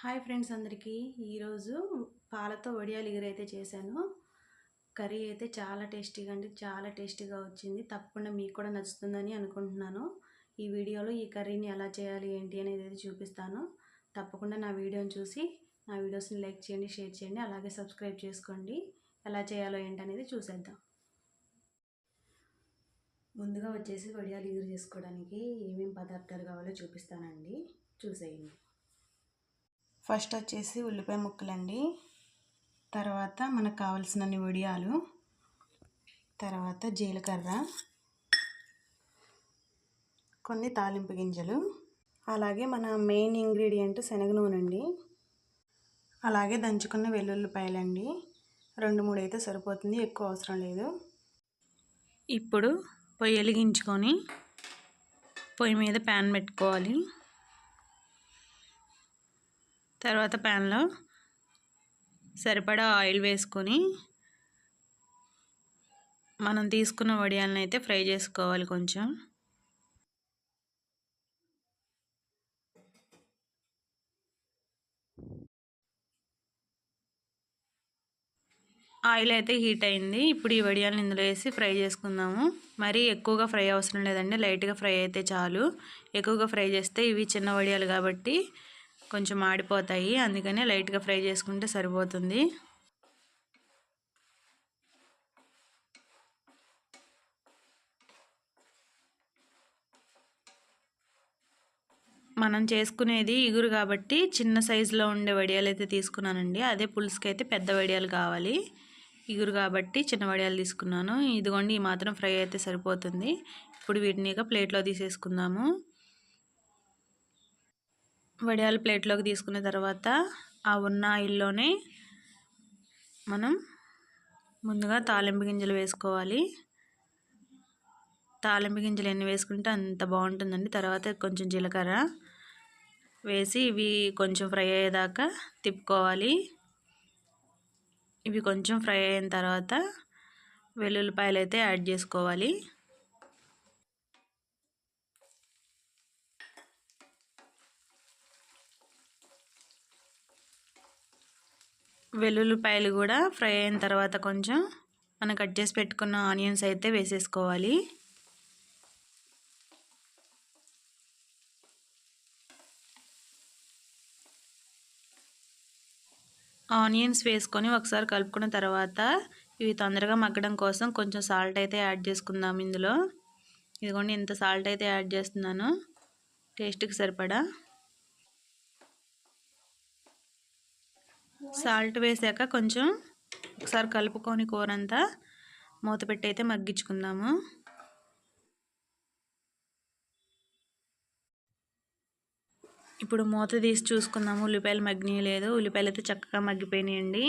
Hi friends అందరికీ. ఈరోజు పాలతో వడియాలు ఎగురైతే చేశాను. కర్రీ అయితే చాలా టేస్టీగా అంటే చాలా టేస్టీగా వచ్చింది. తప్పకుండా మీకు కూడా నచ్చుతుందని అనుకుంటున్నాను. ఈ వీడియోలో ఈ కర్రీని ఎలా చేయాలి ఏంటి అనేది అయితే చూపిస్తాను. తప్పకుండా నా వీడియోని చూసి నా వీడియోస్ని లైక్ చేయండి షేర్ చేయండి అలాగే సబ్స్క్రైబ్ చేసుకోండి. ఎలా చేయాలో ఏంటి అనేది చూసేద్దాం. ముందుగా వచ్చేసి వడియాలు ఎగురు చేసుకోవడానికి ఏమేమి పదార్థాలు కావాలో చూపిస్తానండి. చూసేయండి. ఫస్ట్ వచ్చేసి ఉల్లిపాయ ముక్కలండి. తర్వాత మనకు కావలసినన్ని వడియాలు. తర్వాత జీలకర్ర. కొన్ని తాలింపు గింజలు. అలాగే మన మెయిన్ ఇంగ్రీడియంట్ శనగ నూనె అండి అలాగే దంచుకున్న వెల్లుల్లిపాయలండి. రెండు మూడు అయితే సరిపోతుంది ఎక్కువ అవసరం లేదు. ఇప్పుడు పొయ్యి వెలిగించుకొని పొయ్యి మీద ప్యాన్ పెట్టుకోవాలి. తర్వాత ప్యాన్లో సరిపడా ఆయిల్ వేసుకొని మనం తీసుకున్న వడియాలను అయితే ఫ్రై చేసుకోవాలి కొంచెం. ఆయిల్ అయితే హీట్ అయింది. ఇప్పుడు ఈ వడియాలను ఇందులో వేసి ఫ్రై చేసుకుందాము. మరీ ఎక్కువగా ఫ్రై అవసరం లేదండి. లైట్గా ఫ్రై అయితే చాలు. ఎక్కువగా ఫ్రై చేస్తే ఇవి చిన్న వడియాలు కాబట్టి కొంచెం ఆడిపోతాయి. అందుకనే లైట్గా ఫ్రై చేసుకుంటే సరిపోతుంది. మనం చేసుకునేది ఇగురు కాబట్టి చిన్న సైజులో ఉండే వడియాలు అయితే తీసుకున్నానండి. అదే పులుసుకి అయితే పెద్ద వడియాలు కావాలి. ఇగురు కాబట్టి చిన్న వడియాలు తీసుకున్నాను. ఇదిగోండి ఈ మాత్రం ఫ్రై అయితే సరిపోతుంది. ఇప్పుడు వీటిని ప్లేట్లో తీసేసుకుందాము. వడియాలు ప్లేట్లోకి తీసుకున్న తర్వాత ఆ ఉన్న ఆయిల్లోనే మనం ముందుగా తాలింపు గింజలు వేసుకోవాలి. తాలింపు గింజలు ఎన్ని వేసుకుంటే అంత బాగుంటుందండి. తర్వాత కొంచెం జీలకర్ర వేసి ఇవి కొంచెం ఫ్రై అయ్యేదాకా తిప్పుకోవాలి. ఇవి కొంచెం ఫ్రై అయిన తర్వాత వెల్లుల్లిపాయలు అయితే యాడ్ చేసుకోవాలి. వెల్లుల్లిపాయలు కూడా ఫ్రై అయిన తర్వాత కొంచెం మనం కట్ చేసి పెట్టుకున్న ఆనియన్స్ అయితే వేసేసుకోవాలి. ఆనియన్స్ వేసుకొని ఒకసారి కలుపుకున్న తర్వాత ఇవి తొందరగా మగ్గడం కోసం కొంచెం సాల్ట్ అయితే యాడ్ చేసుకుందాం ఇందులో. ఇదిగోండి ఇంత సాల్ట్ అయితే యాడ్ చేస్తున్నాను. టేస్ట్కి సరిపడా. సాల్ట్ వేసాక కొంచెం ఒకసారి కలుపుకొని కూర అంతా మూత పెట్టి అయితే మగ్గించుకుందాము. ఇప్పుడు మూత తీసి చూసుకుందాము. ఉల్లిపాయలు మగ్గినాయి లేదు ఉల్లిపాయలు అయితే చక్కగా మగ్గిపోయినాయండి.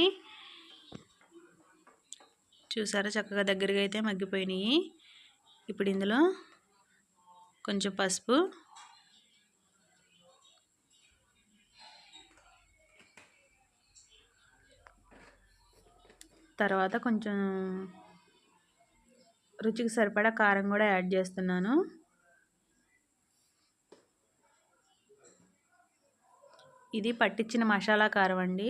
చూసారా చక్కగా దగ్గరగా అయితే మగ్గిపోయినాయి. ఇప్పుడు ఇందులో కొంచెం పసుపు తర్వాత కొంచెం రుచికి సరిపడా కారం కూడా యాడ్ చేస్తున్నాను. ఇది పట్టించిన మసాలా కారం అండి.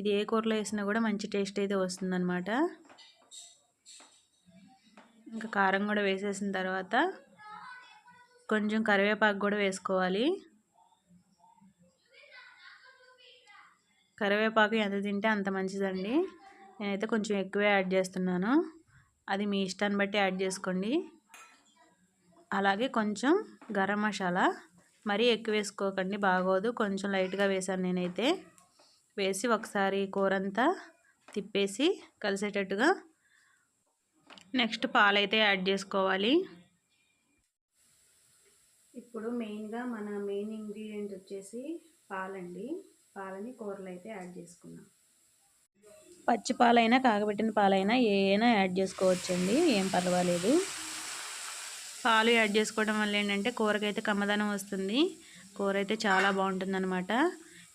ఇది ఏ కూరలో వేసినా కూడా మంచి టేస్ట్ అయితే వస్తుందన్నమాట. ఇంకా కారం కూడా వేసేసిన తర్వాత కొంచెం కరివేపాకు కూడా వేసుకోవాలి. కరివేపాకు ఎంత తింటే అంత మంచిదండి. నేనైతే కొంచెం ఎక్కువే యాడ్ చేస్తున్నాను. అది మీ ఇష్టాన్ని బట్టి యాడ్ చేసుకోండి. అలాగే కొంచెం గరం మసాలా మరీ ఎక్కువ వేసుకోకండి బాగోదు. కొంచెం లైట్గా వేసాను నేనైతే. వేసి ఒకసారి కూర అంతా తిప్పేసి కలిసేటట్టుగా నెక్స్ట్ పాలైతే యాడ్ చేసుకోవాలి. ఇప్పుడు మెయిన్గా మన మెయిన్ ఇంగ్రీడియంట్ వచ్చేసి పాలండి. పాలని కూరలు అయితే యాడ్ చేసుకున్నాం. పచ్చి పాలైనా కాగబెట్టిన పాలైనా ఏమైనా యాడ్ చేసుకోవచ్చండి. ఏం పర్వాలేదు. పాలు యాడ్ చేసుకోవడం వల్ల ఏంటంటే కూరకైతే కమ్మదనం వస్తుంది. కూర అయితే చాలా బాగుంటుంది అనమాట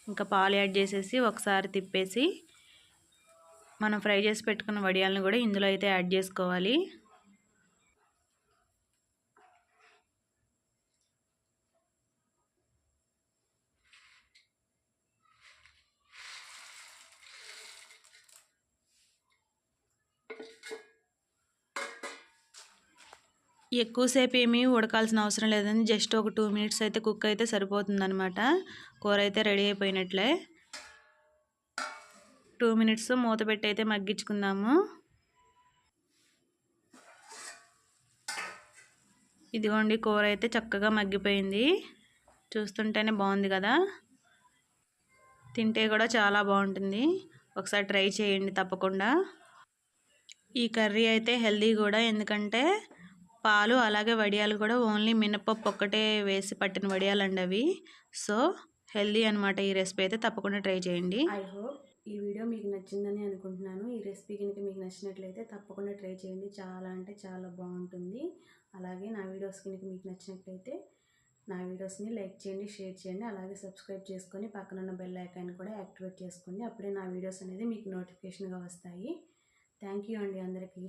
ఇంకా పాలు యాడ్ చేసేసి ఒకసారి తిప్పేసి మనం ఫ్రై చేసి పెట్టుకున్న వడియాలను కూడా ఇందులో అయితే యాడ్ చేసుకోవాలి. ఎక్కువసేపు ఏమీ ఉడకాల్సిన అవసరం లేదండి. జస్ట్ ఒక టూ మినిట్స్ అయితే కుక్ అయితే సరిపోతుందనమాట కూర అయితే రెడీ అయిపోయినట్లే. టూ మినిట్స్ మూత పెట్టి అయితే మగ్గించుకుందాము. ఇదిగోండి కూర అయితే చక్కగా మగ్గిపోయింది. చూస్తుంటేనే బాగుంది కదా? తింటే కూడా చాలా బాగుంటుంది. ఒకసారి ట్రై చేయండి తప్పకుండా. ఈ కర్రీ అయితే హెల్దీ కూడా ఎందుకంటే పాలు అలాగే వడియాలు కూడా ఓన్లీ మినపప్పు ఒక్కటే వేసి పట్టిన వడియాలండి అవి. సో హెల్దీ అనమాట ఈ రెసిపీ అయితే తప్పకుండా ట్రై చేయండి. ఐ హోప్ ఈ వీడియో మీకు నచ్చిందని అనుకుంటున్నాను. ఈ రెసిపీ కనుక మీకు నచ్చినట్లయితే తప్పకుండా ట్రై చేయండి. చాలా అంటే చాలా బాగుంటుంది. అలాగే నా వీడియోస్ కనుక మీకు నచ్చినట్లయితే నా వీడియోస్ని లైక్ చేయండి షేర్ చేయండి అలాగే సబ్స్క్రైబ్ చేసుకొని పక్కన ఉన్న బెల్ ఐకాన్ కూడా యాక్టివేట్ చేసుకోండి. అప్పుడే నా వీడియోస్ అనేది మీకు నోటిఫికేషన్గా వస్తాయి. థ్యాంక్ యూ అండి అందరికీ.